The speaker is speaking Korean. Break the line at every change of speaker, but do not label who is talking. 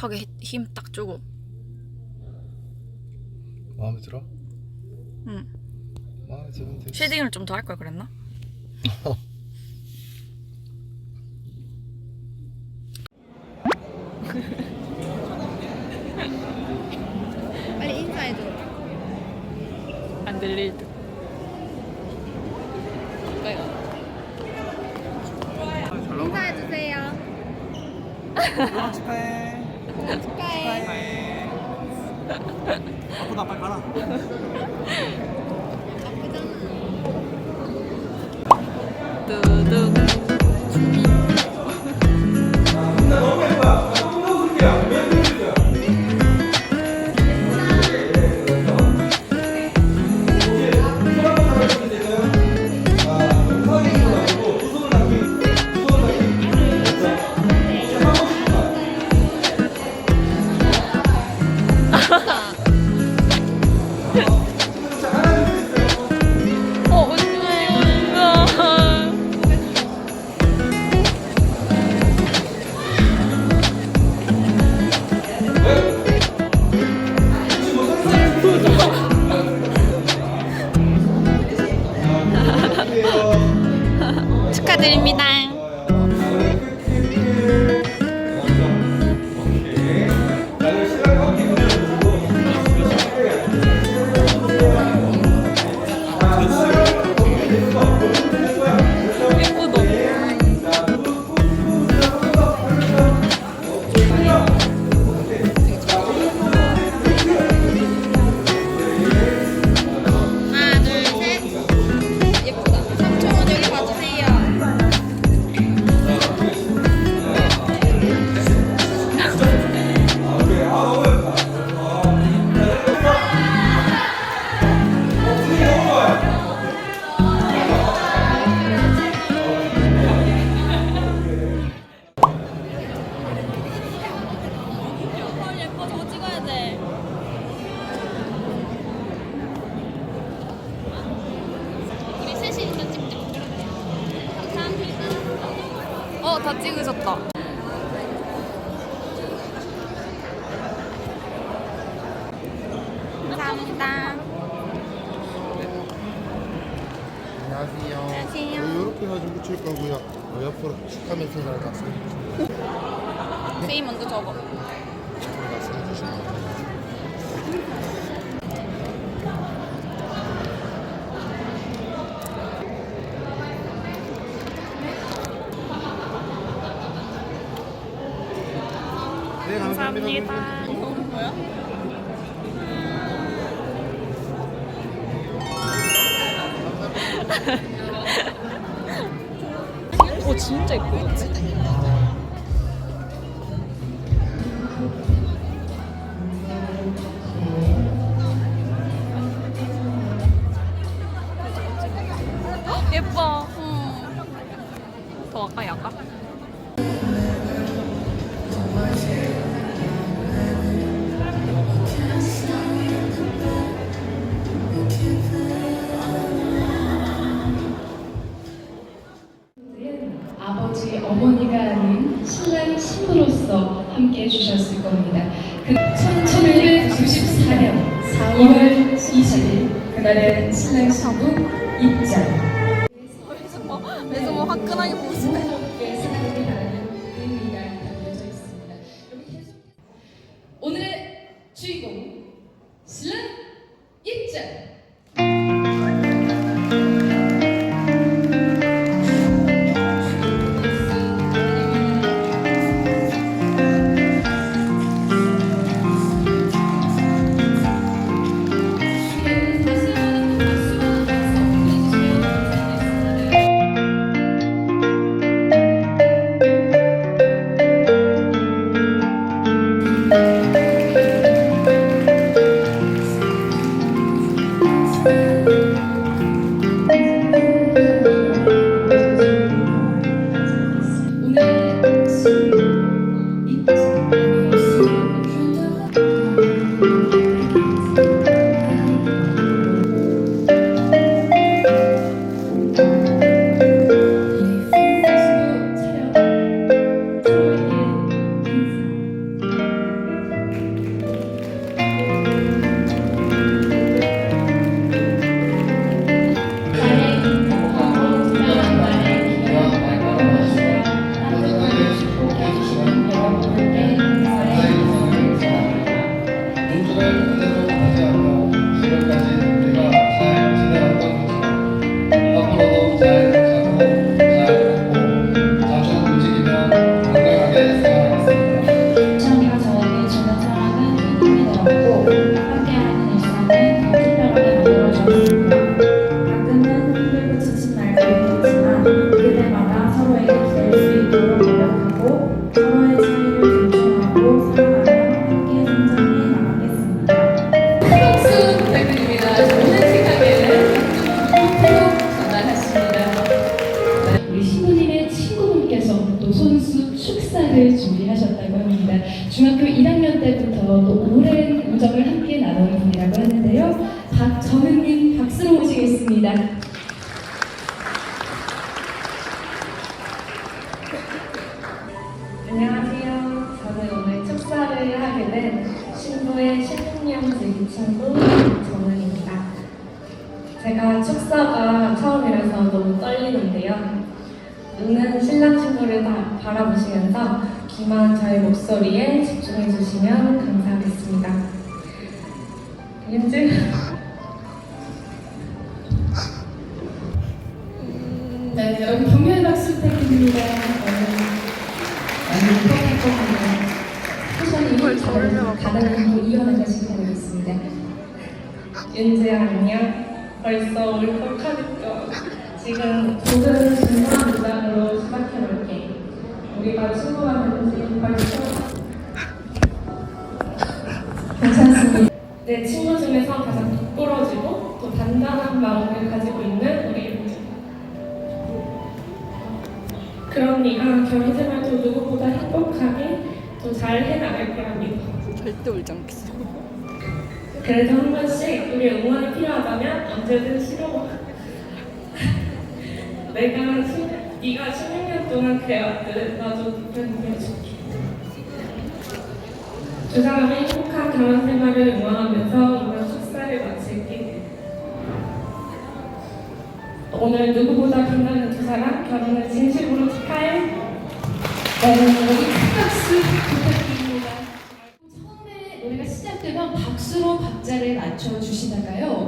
턱에 힘 딱 주고.
마음에 들어?
응.
마음에 돼.
쉐딩을 좀 더 할 걸 그랬나?
빨리 인사해줘.
안 들릴 듯.
인사해주세요.
축하해.
축하해.
아프다 빨리 가라.
두둥. 축하드립니다. 다. 찍으셨다.
감사합니다.
안녕하세요.
안녕하세요.
이렇게 가지고 붙일 거고요. 어, 옆으로 멘트 잘 말씀해 주시면
세이 먼저 적어. 오, 진짜 예쁘다. 예뻐. 더 가까이 할
함께 해주셨을 겁니다. 그 1994년 4월 20일 그날은 신랑 신부 입장.
안녕하세요. 저는 오늘 축사를 하게 된 신부의 16년지 친구 정은입니다. 제가 축사가 처음이라서 너무 떨리는데요. 눈은 신랑 신부를 다 바라보시면서 귀만 저의 목소리에 집중해 주시면 감사하겠습니다. 윤주 윤지야 안녕. 벌써 울컥하니까 지금 모든 중요한 무장으로 시작해볼게. 우리가 친구가 되는지 벌써
괜찮습니다.
내 친구 중에서 가장 부끄러지고 또 단단한 마음을 가지고 있는 우리. 그런 네가 결혼 생활도 누구보다 행복하게 또 잘 해나갈 믿어.
절대 울지 않겠어.
그래도 한 번씩 우리 응원이 필요하다면 언제든 싫어. 내가 십, 네가 16년 동안 그래왔듯 나도 되어줄게. 두 사람의 행복한 결혼 생활을 응원하면서 이번 축사를 마칠게. 오늘 누구보다 빛나는 두 사람 결혼을 진심으로 축하해.
네, 여기 큰 박수 부탁드립니다. 맞춰 주시다가요.